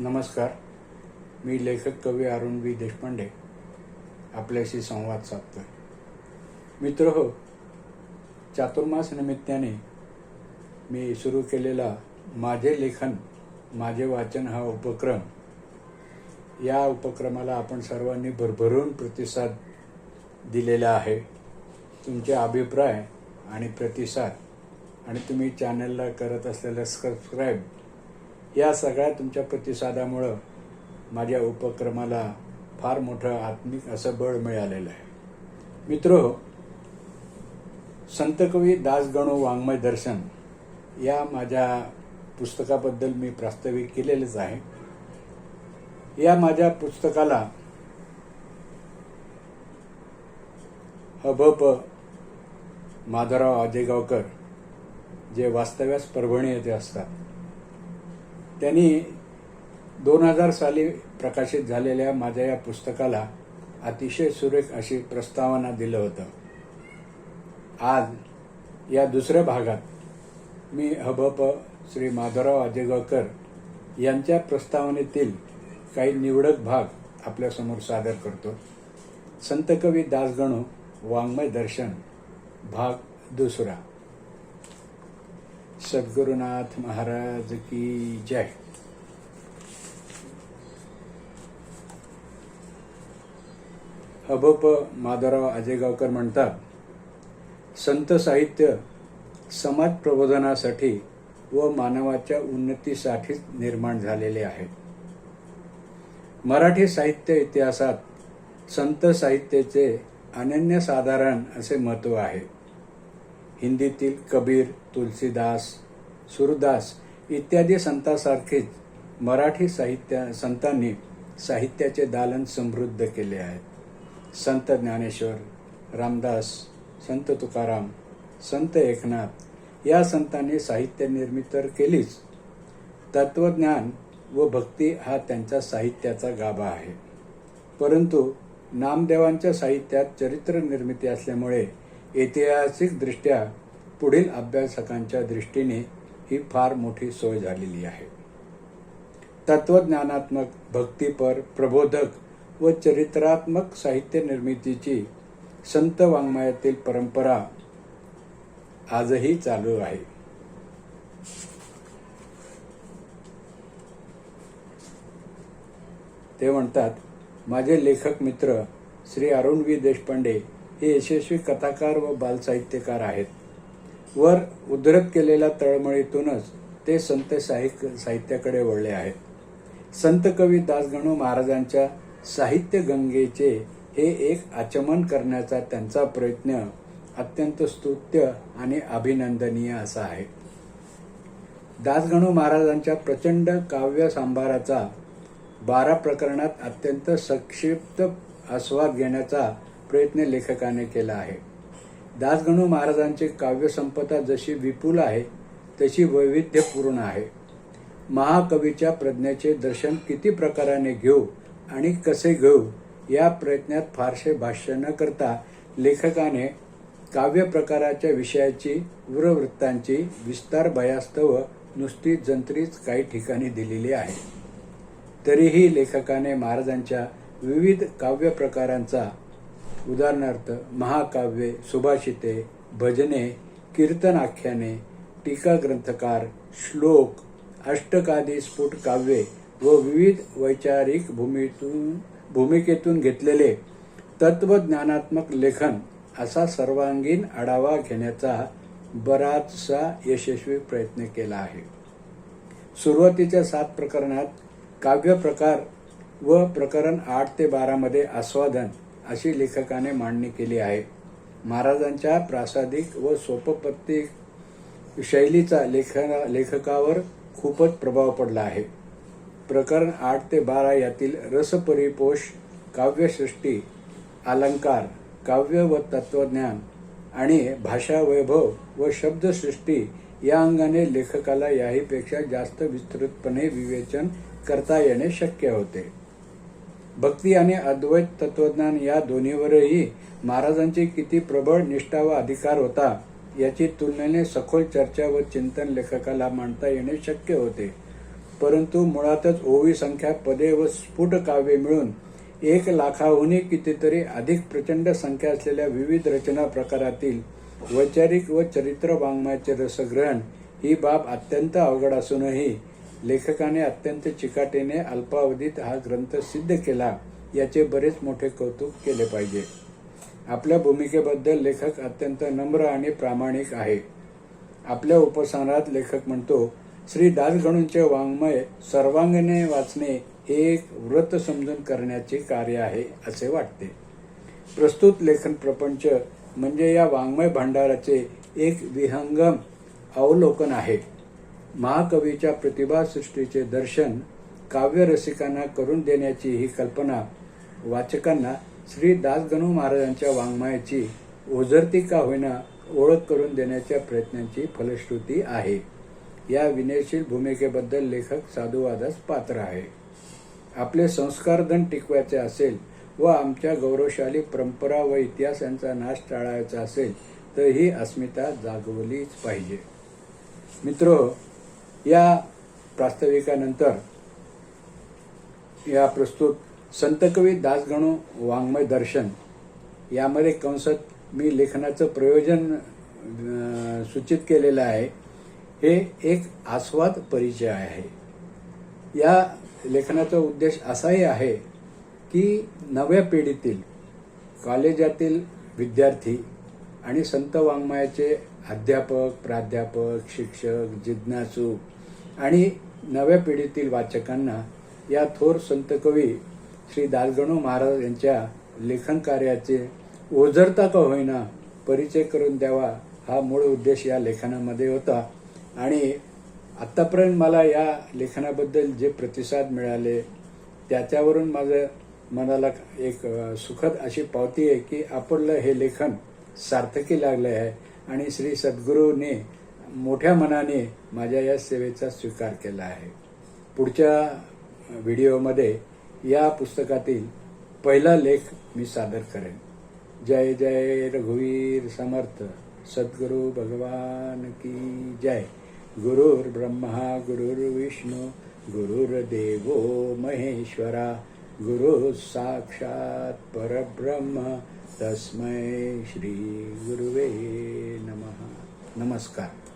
नमस्कार. मी लेखक कवी अरुण बी. देशपांडे. आपल्याशी संवाद साधतोय. मित्र हो चातुर्मास निमित्ताने मी सुरू केलेला माझे लेखन माझे वाचन हा उपक्रम. या उपक्रमाला आपण सर्वांनी भरभरून प्रतिसाद दिलेला आहे. तुमचे अभिप्राय आणि प्रतिसाद. आणि तुम्ही चॅनलला करत असलेलं सबस्क्राईब या सगळ्या तुमच्या प्रतिसादामुळं माझ्या उपक्रमाला फार मोठं आत्मिक असं बळ मिळालेलं आहे. मित्र संतकवी दासगणू वाङ्मय दर्शन या माझ्या पुस्तकाबद्दल मी प्रास्ताविक केलेलंच आहे. या माझ्या पुस्तकाला हबप माधवराव आजेगावकर जे वास्तव्यास परभणी येथे असतात त्यांनी दोन हजार साली प्रकाशित झालेल्या माझ्या या पुस्तकाला अतिशय सुरेख अशी प्रस्तावना दिलं होतं. आज या दुसऱ्या भागात मी हबप श्री माधवराव आजेगावकर यांच्या प्रस्तावनेतील काही निवडक भाग आपल्यासमोर सादर करतो. संतकवी दासगणू वाङ्मय दर्शन भाग दुसरा. सद्गुरुनाथ महाराज की जय। अभप माधवराव आजेगावकर म्हणतात संत साहित्य समाज प्रबोधनासाठी व मानवाच्या उन्नतीसाठीच निर्माण झालेले आहे. मराठी साहित्य इतिहासात संत साहित्याचे अनन्यसाधारण असे महत्त्व आहे. हिंदीतील कबीर तुलसीदास सुरदास इत्यादी संतांसारखेच मराठी साहित्या संतांनी साहित्याचे दालन समृद्ध केले आहे संत ज्ञानेश्वर रामदास संत तुकाराम संत एकनाथ या संतांनी साहित्य निर्मिती तर केलीच. तत्वज्ञान व भक्ती हा त्यांच्या साहित्याचा गाभा आहे. परंतु नामदेवांच्या साहित्यात चरित्र निर्मिती असल्यामुळे ऐतिहासिकदृष्ट्या पुढील अभ्यासकांच्या दृष्टीने ही फार मोठी सोय झालेली आहे. तत्वज्ञानात्मक भक्तीपर प्रबोधक व चरित्रात्मक साहित्य निर्मितीची संत वाङ्मयातील परंपरा आजही चालू आहे. ते म्हणतात माझे लेखक मित्र श्री अरुण व्ही देशपांडे हे यशस्वी कथाकार व बालसाहित्यकार आहेत. वर उद्धृत केलेल्या तळमळीतूनच ते संत साहित्य साहित्याकडे वळले आहेत. संत कवी दासगणू महाराजांच्या साहित्य गंगेचे हे एक आचमन करण्याचा त्यांचा प्रयत्न अत्यंत स्तुत्य आणि अभिनंदनीय असा आहे. दासगणू महाराजांच्या प्रचंड काव्य सांभाराचा बारा प्रकरणात अत्यंत संक्षिप्त आस्वाद घेण्याचा प्रयत्न लेखकाने केला आहे. दासगणू महाराजांची काव्यसंपदा जशी विपुल आहे तशी वैविध्यपूर्ण आहे. महाकवीच्या प्रज्ञेचे दर्शन किती प्रकाराने घेऊ आणि कसे घेऊ या प्रयत्नात फारसे भाष्य न करता लेखकाने काव्य प्रकाराच्या विषयाची वृवृत्तांची विस्तार भयास्तव नुसती जंत्रीच काही ठिकाणी दिलेली आहे. तरीही लेखकाने महाराजांच्या विविध काव्य प्रकारांचा उदाहरणार्थ महाकाव्ये सुभाषिते भजने कीर्तन आख्याने टीका ग्रंथकार श्लोक अष्टकादी स्फुट काव्ये व विविध वैचारिक भूमीतून भूमिकेतून घेतलेले तत्वज्ञानात्मक लेखन असा सर्वांगीण आढावा घेण्याचा बराचसा यशस्वी प्रयत्न केला आहे. सुरुवातीच्या सात प्रकरणात काव्य प्रकार व प्रकरण आठ ते बारामध्ये आस्वादन अशी लेखकाने मांडणी केली आहे. महाराजांच्या प्रासादिक व सोपपत्तिक शैलीचा लेख लेखकावर खूपच प्रभाव पडला आहे. प्रकरण आठ ते बारा यातील रसपरिपोष काव्यसृष्टी अलंकार काव्य व तत्वज्ञान आणि भाषा वैभव व शब्दसृष्टी या अंगाने लेखकाला याहीपेक्षा जास्त विस्तृतपणे विवेचन करता येणे शक्य होते. भक्ती आणि अद्वैत तत्वज्ञान या दोन्हीवरही महाराजांची किती प्रबळ निष्ठा व अधिकार होता याची तुलनेने सखोल चर्चा व चिंतन लेखकाला मांडता येणे शक्य होते. परंतु मुळातच ओवी संख्या पदे व स्फुट काव्ये मिळून एक लाखाहूनही कितीतरी अधिक प्रचंड संख्या असलेल्या विविध रचना प्रकारातील वैचारिक व चरित्र वाङ्मयाचे रसग्रहण ही बाब अत्यंत अवघड असूनही लेखकाने अत्यंत चिकाटीने अल्पावधीत हा ग्रंथ सिद्ध केला याचे बरेच मोठे कौतुक केले पाहिजे. आपल्या भूमिकेबद्दल लेखक अत्यंत नम्र आणि प्रामाणिक आहे. आपल्या उपसारात लेखक म्हणतो श्री दासगणूंचे वाङ्मय सर्वांगीने वाचणे हे एक व्रत समजून करण्याचे कार्य आहे असे वाटते. प्रस्तुत लेखन प्रपंच म्हणजे या वाङ्मय भांडाराचे एक विहंगम अवलोकन आहे. महाकवीच्या प्रतिभासृष्टीचे दर्शन काव्यरसिकांना करून देण्याची ही कल्पना वाचकांना श्री दासगणू महाराजांच्या वाङ्मयाची ओझरती का होईना ओळख करून देण्याच्या प्रयत्नांची फलश्रुती आहे. या विनयशील भूमिकेबद्दल लेखक साधुवादास पात्र आहे. आपले संस्कारधन टिकवायचे असेल व आमच्या गौरवशाली परंपरा व इतिहास यांचा नाश टाळायचा असेल तर ही अस्मिता जागवलीच पाहिजे. मित्र या प्रास्ताविकानंतर या प्रस्तुत संतकवी दासगणू वाङ्मय दर्शन यामध्ये कंसात मी लेखनाचं प्रयोजन सूचित केलेलं आहे. हे एक आस्वाद परिचय आहे. या लेखनाचा उद्देश असाही आहे की नव्या पिढीतील कॉलेजातील विद्यार्थी आणि संत वाङ्मयाचे अध्यापक प्राध्यापक शिक्षक जिज्ञासू आणि नव्या पिढीतील वाचकांना या थोर संत कवी श्री दालगणू महाराज यांच्या लेखन कार्याचे ओझरता का होईना परिचय करून द्यावा हा मूळ उद्देश या लेखनामध्ये होता. आणि आत्तापर्यंत मला या लेखनाबद्दल जे प्रतिसाद मिळाले त्याच्यावरून माझं मनाला एक सुखद अशी पावती आहे की आपलं हे लेखन सार्थकी लागले आहे. आणि श्री सद्गुरूने मोठ्या मनाने माझ्या या सेवेचा स्वीकार केला आहे. पुढच्या व्हिडिओमध्ये या पुस्तकातील पहिला लेख मी सादर करेन. जय जय रघुवीर समर्थ सद्गुरु भगवान की जय. गुरुर् ब्रह्मा गुरुर्विष्णू गुरुर्देवो महेश्वरा. गुरु साक्षात परब्रह्म तस्मै श्री गुरुवे नमः. नमस्कार.